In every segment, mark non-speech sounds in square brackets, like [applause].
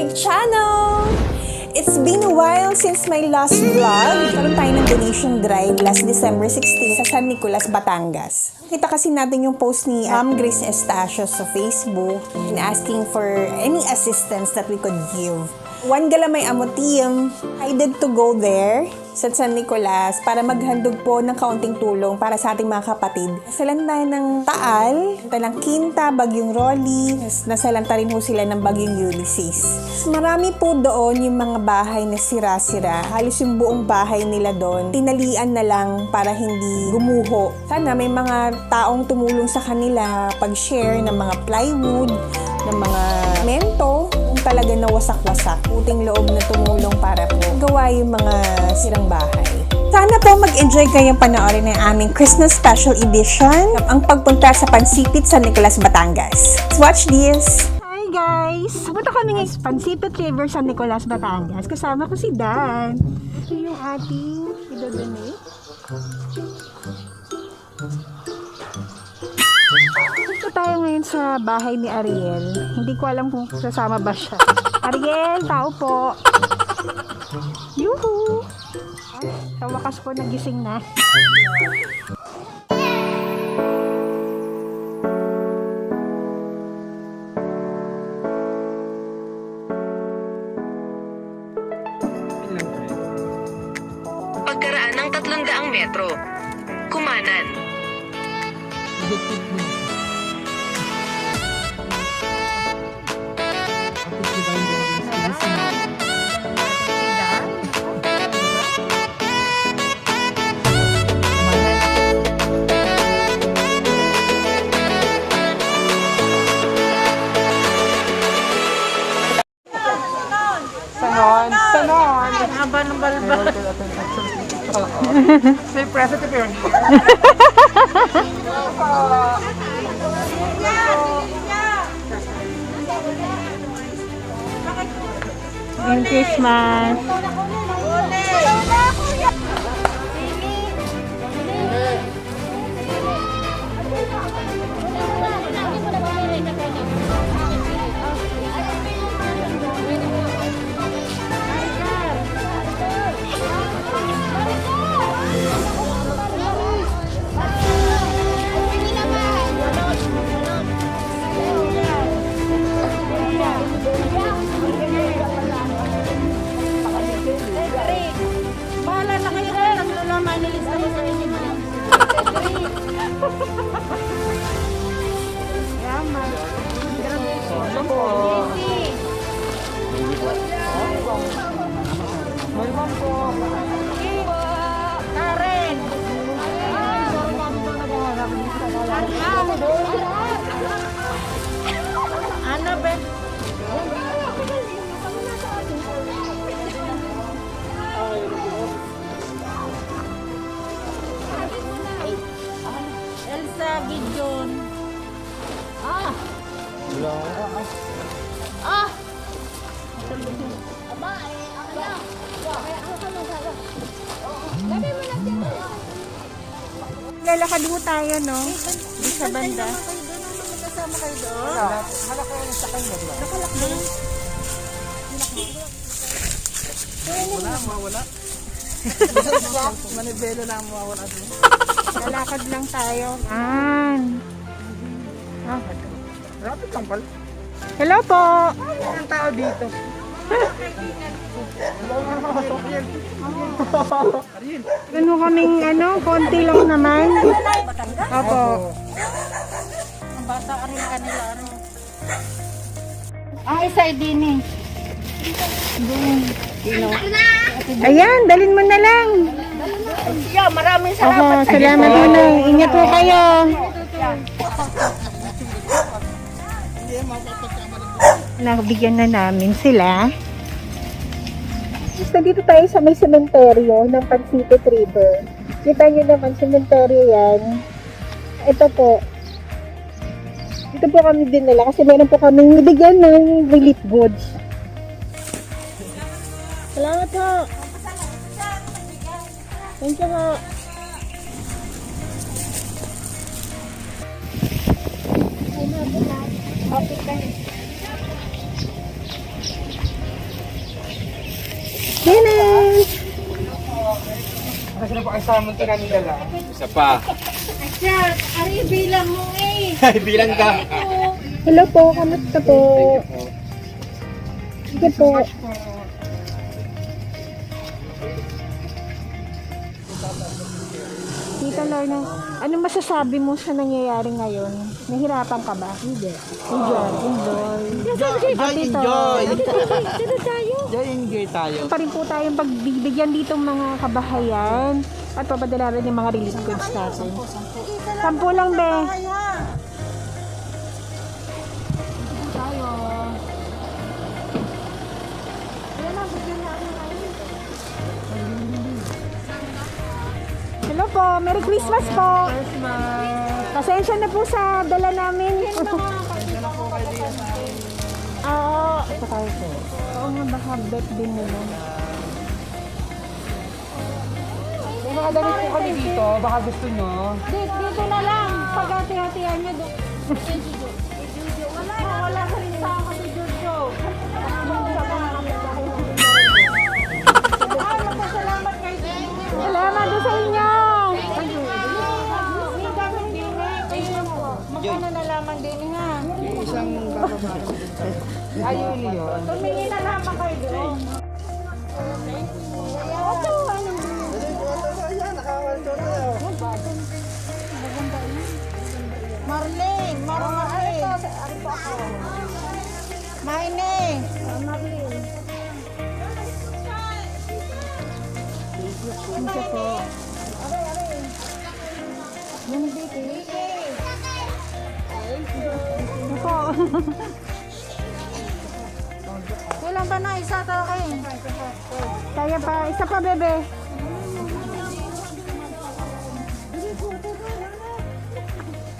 my channel! It's been a while since my last vlog. Karoon tayo ng donation drive last December 16 sa San Nicolas, Batangas. Kita kasi natin yung post ni Ma'am Grace Estacio sa Facebook and asking for any assistance that we could give. One Galamay Amo team, I did to go there sa San Nicolas para maghandog po ng kaunting tulong para sa ating mga kapatid. Nasalanta tayo ng Taal, talang Quinta, Bagyong Rolly, nasalanta rin ho sila ng Bagyong Ulysses. Marami po doon yung mga bahay na sira-sira. Halos yung buong bahay nila doon, tinalian na lang para hindi gumuho. Sana may mga taong tumulong sa kanila pag-share ng mga plywood, ng mga mento, talaga nawasak-wasak. Puting loob na tumulong para po gawa yung mga sirang bahay. Sana po mag-enjoy kayong panoorin ng aming Christmas Special Edition, ang pagpunta sa Pansipit sa Nicolas, Batangas. Let's watch this! Hi guys! Punta kami ngayon sa Pansipit River sa Nicolas, Batangas. Kasama ko si Dan. Ito yung ating idodonate. Ngayon sa bahay ni Ariel. Hindi ko alam kung sasama ba siya. Ariel, tao po. Yuhu! Ay, sa wakas po nagising na. Pagkaraan ng 300 metro. Kumanan. Sanon, [laughs] balbal. Say present if you're here. Merry Christmas! Lalakad mo tayo, no? Di sa banda. Ano magkasama kayo doon? Halak ko yung sakay mo. Nakalak na. Wala, mawala. [laughs] Manibelo na ang mawala doon. Lalakad lang tayo. An. Ah. Rapid lang pala. Hello po! Ang tao dito. Ano kaming ano, konti lang naman. Opo. Ang bata ka rin kanila, ano? Ang isa ay din eh. Ayan, dalin mo na lang. Yeah, maraming Opo, salamat mo na. Ingat po kayo. Nakabigyan na namin sila. Gusto dito tayo sa may sementeryo ng Pansipit River. Kita nyo naman, sementeryo yan. Ito po. Dito po kami dinala kasi meron po kami nabigyan ng relief goods. Salamat po. Thank you po. Okay, Finish! Kasi na po kasama ito namin dala. Isa pa. Sir, ari bilang mo eh. Bilang ka. Hello po, kamusta po? Sige po. Tita Lorna, ano masasabi mo sa nangyayari ngayon? Nahirapan ka ba? Hindi. Enjoy. Enjoy. Enjoy. Enjoy. [laughs] Dito tayo. enjoy tayo. Pa rin po tayong pagbibigyan dito mga kabahayan at papadala rin yung mga relief goods natin. Sampu lang, be. Po, Merry Christmas po. Pasensya na po sa dala namin. Oo. [laughs] Ito tayo po. Oo nga, baka bet din nila. May mga damit po kami dito. Baka gusto nyo. Dito, dito na lang. Pagkati-hatihan nyo doon. [laughs] Wala, wala ka rin sa ako si Jojo. Ay, magpasalamat kay Jojo. Salamat po. Magkano na lamang din ha? Isang dito. Ayun yun. Tumingin na lamang kayo doon. Ito, ano? Marlene, Marlene. Maine. Marlene. Ito po. Yung dito. Ako. Kailan ba na isa to kayo? Kaya pa. Isa pa, bebe.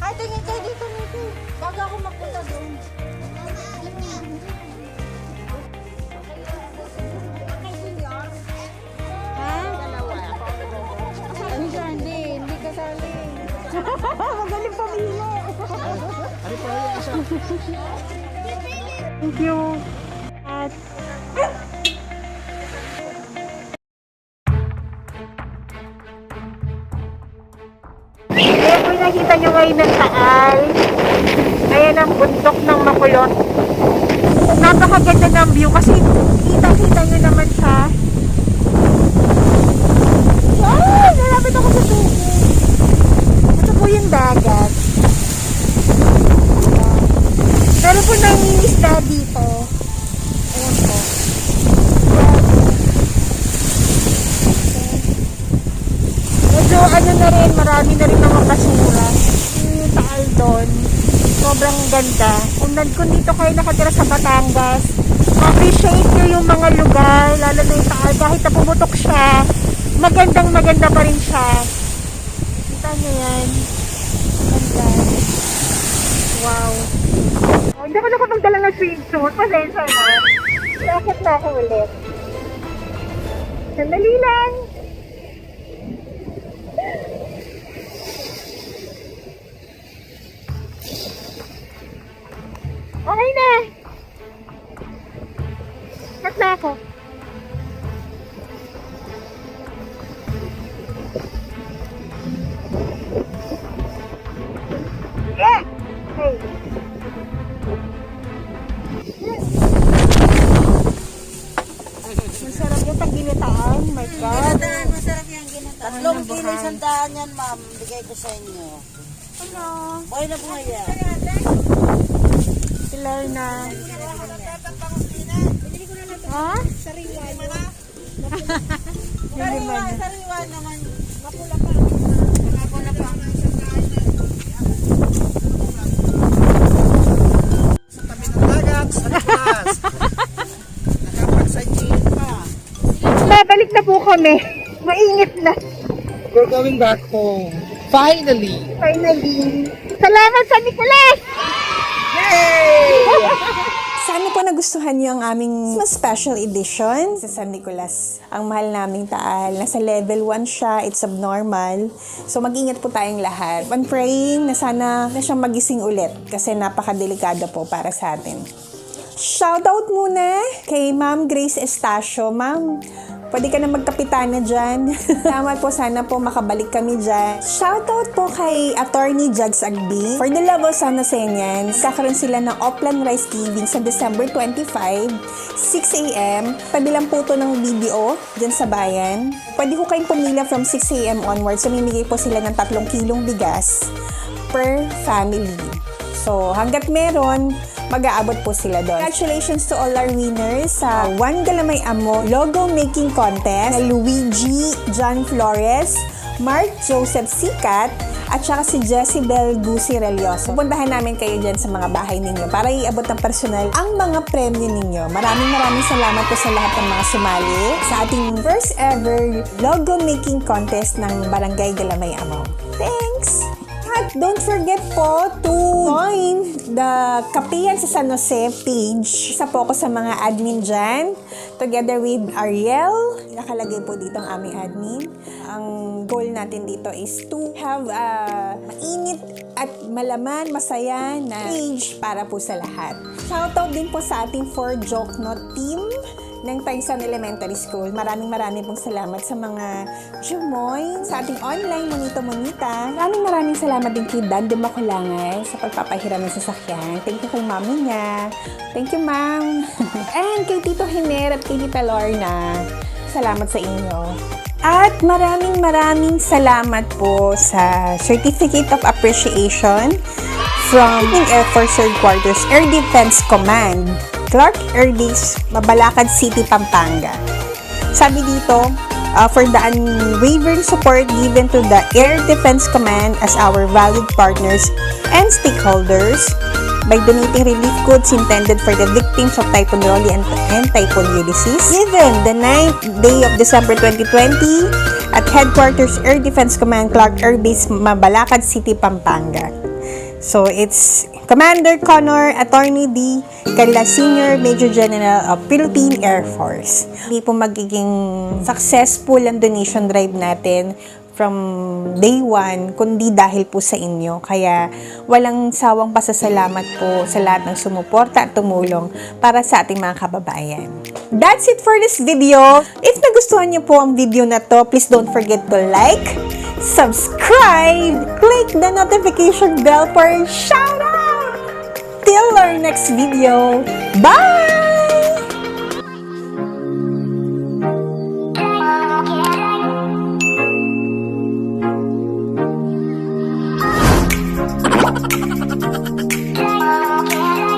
Ay, tingin kayo dito nito. Bago ako magpunta doon. Thank you. At Ayan po yung nakita nyo ngayon ng taal. Ayan ang bundok ng makulot. Napakaganda ng view kasi kita-kita nyo naman siya. Ay! Nalapit ako sa tubo. Ito po yung dagat. Meron po nangingisda dito. Ayan po. Medyo ano na rin, marami na rin mga basura. Yung taal doon. Sobrang ganda. Kung, kung dito kayo nakatira sa Batangas, appreciate nyo yung mga lugar, lalo na yung taal. Kahit na pumutok siya, magandang maganda pa rin siya. Kita nyo yan. Ganda. Wow. Hindi ko na magdala ng swimsuit. Pasensya na. Bakit na ako ulit? Sandali lang. Okay na. Cut na ako. Yan, ma'am. Bigay ko sa inyo. Ano? Buhay na buhay yan. Pilar na. Ha? Ba na? Sariwan naman. Mapula pa. Mapula pa. Sa tabi ng dagat, sa liklas. [laughs] Nakapagsanyin pa. Babalik na po kami. Mainit na. We're going back home. Finally! Finally. Salamat sa Nicolas! [laughs] Sana po nagustuhan niyo ang aming mas special edition sa San Nicolas. Ang mahal naming taal. Nasa level 1 siya. It's abnormal. So mag-ingat po tayong lahat. I'm praying na sana na siyang magising ulit kasi napakadelikado po para sa atin. Shoutout muna kay Ma'am Grace Estacio. Ma'am, Pwede ka na magkapitana dyan. [laughs] Salamat po, sana po makabalik kami dyan. Shoutout po kay Attorney Jugs Agbi. For the love of San Joseñan, kakaroon sila ng Upland Rice Giving sa December 25, 6 a.m. Pabilang po to ng video dyan sa bayan. Pwede ko kayong pumila from 6 a.m. onwards. Sumimigay po sila ng 3 kilong bigas per family. So, hanggat meron, mag-aabot po sila doon. Congratulations to all our winners sa One Galamay Amo Logo Making Contest na Luigi John Flores, Mark Joseph Sikat, at saka si Jezebel Gusi Relioso. Puntahan namin kayo dyan sa mga bahay ninyo para iabot ng personal ang mga premyo ninyo. Maraming maraming salamat po sa lahat ng mga sumali sa ating first ever logo making contest ng Barangay Galamay Amo. Thanks! Don't forget po to join the Kapiyan sa San Jose page. Isa po ako sa mga admin dyan. Together with Ariel. Nakalagay po dito ang aming admin. Ang goal natin dito is to have a mainit at malaman, masaya na page para po sa lahat. Shoutout din po sa ating 4 Joke Note team ng Taysan Elementary School. Maraming maraming pong salamat sa mga Jumoy, sa ating online Monito Monita. Maraming maraming salamat din kay Dan Dumakulangay sa pagpapahiram ng sasakyan. Thank you kay mami niya. Thank you, ma'am. [laughs] And kay Tito Hiner at kay Tita Lorna. Salamat sa inyo. At maraming maraming salamat po sa Certificate of Appreciation from Air Force Third Quarters Air Defense Command, Clark Air Base, Mabalakad City, Pampanga. Sabi dito, uh, for the unwavering support given to the Air Defense Command as our valued partners and stakeholders by donating relief goods intended for the victims of Typhoon Rolly and, and Typhoon Ulysses. Given the 9th day of December 2020 at Headquarters Air Defense Command Clark Air Base, Mabalakad City, Pampanga. So, it's Commander Connor Attorney D. Canla Senior Major General of Philippine Air Force. Hindi po magiging successful ang donation drive natin from day one, kundi dahil po sa inyo. Kaya walang sawang pasasalamat po sa lahat ng sumuporta at tumulong para sa ating mga kababayan. That's it for this video. If nagustuhan niyo po ang video na to, please don't forget to like, subscribe, click the notification bell for shout out! Till our next video. Bye!